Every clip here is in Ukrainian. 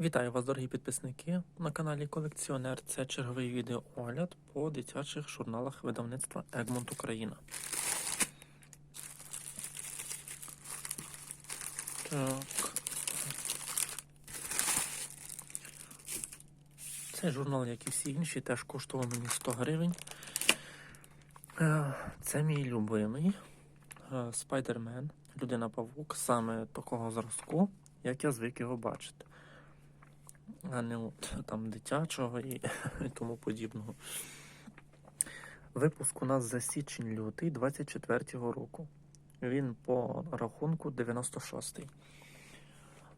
Вітаю вас, дорогі підписники. На каналі Колекціонер. Це черговий відеоогляд по дитячих журналах видавництва Egmont Україна. Так. Цей журнал, як і всі інші, теж коштував мені 100 гривень. Е, Це мій любимий е, Спайдермен, людина павук, саме такого зразку, як я звик його бачити а не от там дитячого і, і тому подібного. Випуск у нас за січень-лютий 24-го року. Він по рахунку 96-й.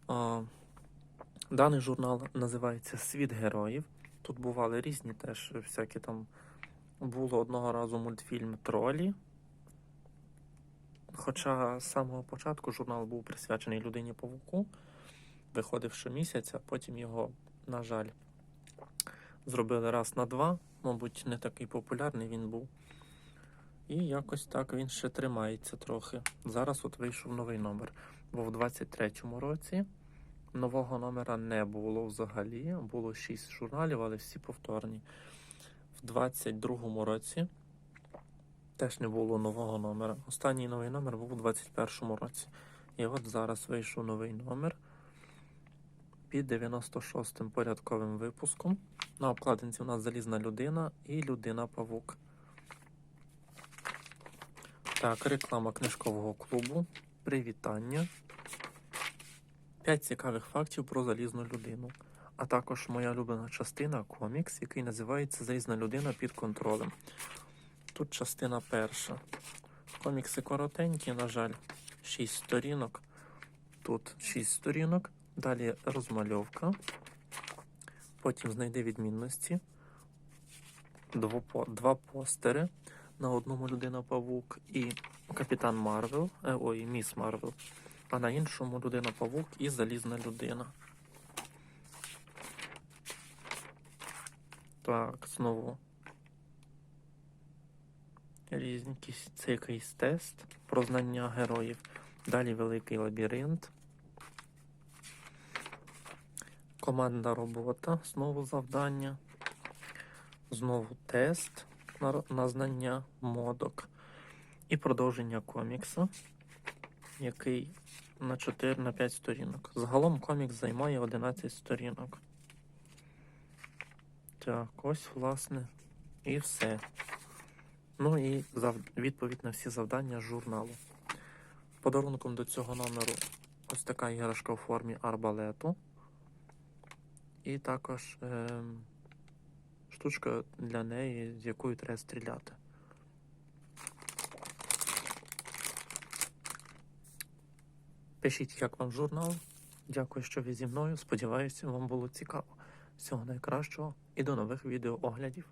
А, Даний журнал називається Світ героїв. Тут бували різні теж всякі там. Було одного разу мультфільм Тролі. Хоча з самого початку журнал був присвячений людині павуку виходив щомісяця, потім його, на жаль, зробили раз на два. Мабуть, не такий популярний він був. І якось так він ще тримається трохи. Зараз от вийшов новий номер. Бо в 23-му році нового номера не було взагалі. Було 6 журналів, але всі повторні. В 22-му році теж не було нового номера. Останній новий номер був у 21-му році. І от зараз вийшов новий номер під 96-м порядковим випуском. На обкладинці у нас залізна людина і людина-павук. Так, реклама книжкового клубу. Привітання. 5 цікавих фактів про залізну людину. А також моя улюблена частина комікс, який називається Залізна людина під контролем. Тут частина перша. Комікси коротенькі, на жаль, 6 сторінок. Тут 6 сторінок. Далі розмальовка. Потім знайди відмінності. Два постери. На одному людина Павук і Капітан Марвел. Е, ой, Міс Марвел. А на іншому людина Павук і Залізна людина. Так, знову. Різні це якийсь тест про знання героїв. Далі великий лабіринт. Командна робота, знову завдання. Знову тест на, на знання модок. І продовження комікса, який на 4 на 5 сторінок. Загалом комікс займає 11 сторінок. Так, ось, власне, і все. Ну і зав... відповідь на всі завдання журналу. Подарунком до цього номеру ось така іграшка у формі арбалету. І також е, штучка для неї, з якою треба стріляти. Пишіть, як вам журнал. Дякую, що ви зі мною. Сподіваюся, вам було цікаво. Всього найкращого і до нових відеооглядів.